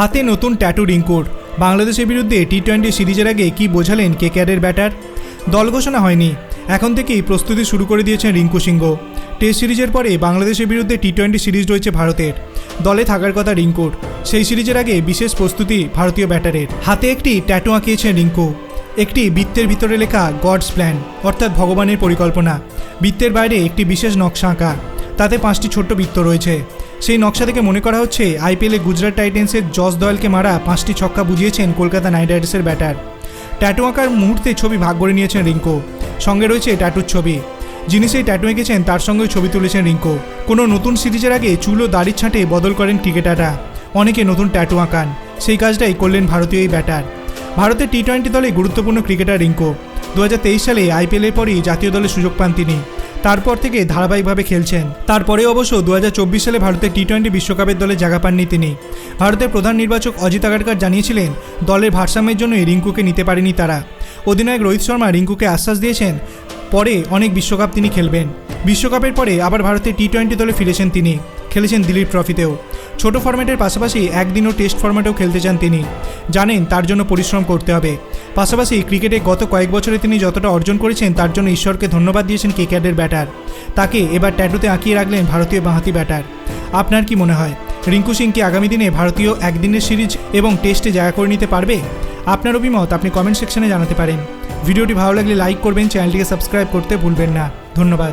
হাতে নতুন ট্যাটু রিঙ্কুর বাংলাদেশের বিরুদ্ধে টি টোয়েন্টি সিরিজের আগে কি বোঝালেন কেকেআরের ব্যাটার দল ঘোষণা হয়নি। এখন থেকেই প্রস্তুতি শুরু করে দিয়েছেন রিঙ্কু সিংহ। টেস্ট সিরিজের পরে বাংলাদেশের বিরুদ্ধে টি টোয়েন্টি সিরিজ রয়েছে ভারতের। দলে থাকার কথা রিঙ্কুর সেই সিরিজের আগে বিশেষ প্রস্তুতি ভারতীয় ব্যাটারের। হাতে একটি ট্যাটু আঁকিয়েছেন রিঙ্কু। একটি বৃত্তের ভিতরে লেখা গডস প্ল্যান অর্থাৎ ভগবানের পরিকল্পনা। বৃত্তের বাইরে একটি বিশেষ নকশা আঁকা। তাতে পাঁচটি ছোট্ট বৃত্ত রয়েছে। সেই নকশা থেকে মনে করা হচ্ছে, আইপিএলে গুজরাট টাইটেন্সের জস দয়ালকে মারা পাঁচটি ছক্কা বুঝিয়েছেন কলকাতা নাইট রাইডার্সের ব্যাটার। ট্যাটু আঁকার মুহূর্তে ছবি ভাগ করে নিয়েছেন রিঙ্কো। সঙ্গে রয়েছে ট্যাটুর ছবি। যিনি সেই ট্যাটু এঁকেছেন, তার সঙ্গে ছবি তুলেছেন রিঙ্কো। কোনো নতুন সিরিজের আগে চুল দাড়ির ছাঁটে বদল করেন ক্রিকেটাররা। অনেকে নতুন ট্যাটু আঁকান। সেই কাজটাই করলেন ভারতীয় এই ব্যাটার। ভারতের টি টোয়েন্টি দলে গুরুত্বপূর্ণ ক্রিকেটার রিঙ্কো। দু সালে আইপিএলের পরই জাতীয় দলে সুযোগ পান তিনি। তারপর থেকে ধারাবাহিকভাবে খেলছেন। তারপরে অবশ্য দু হাজার চব্বিশ সালে ভারতের টি টোয়েন্টি বিশ্বকাপের দলে জায়গা পাননি তিনি। ভারতের প্রধান নির্বাচক অজিত আগারকার জানিয়েছিলেন, দলের ভারসাম্যের জন্যই রিঙ্কুকে নিতে পারেনি তারা। অধিনায়ক রোহিত শর্মা রিঙ্কুকে আশ্বাস দিয়েছেন, পরে অনেক বিশ্বকাপ তিনি খেলবেন। বিশ্বকাপের পরে আবার ভারতের টি টোয়েন্টি দলে ফিরেছেন তিনি, খেলেছেন দিলীপ ট্রফিতেও। ছোট ফরম্যাটের পাশাপাশি একদিনও টেস্ট ফরম্যাটেও খেলতে চান তিনি। জানেন তার জন্য পরিশ্রম করতে হবে। পাশাপাশি ক্রিকেটে গত কয়েক বছরে তিনি যতটা অর্জন করেছেন, তার জন্য ঈশ্বরকে ধন্যবাদ দিয়েছেন কেকেআরের ব্যাটার। তাকে এবার ট্যাটুতে আঁকিয়ে রাখলেন ভারতীয় বাঁহাতি ব্যাটার। আপনার কি মনে হয়, রিঙ্কু সিং কি আগামী দিনে ভারতীয় একদিনের সিরিজ এবং টেস্টে জায়গা করে নিতে পারবে? আপনার অভিমত আপনি কমেন্ট সেকশনে জানাতে পারেন। ভিডিওটি ভালো লাগলে লাইক করবেন, চ্যানেলটিকে সাবস্ক্রাইব করতে ভুলবেন না। ধন্যবাদ।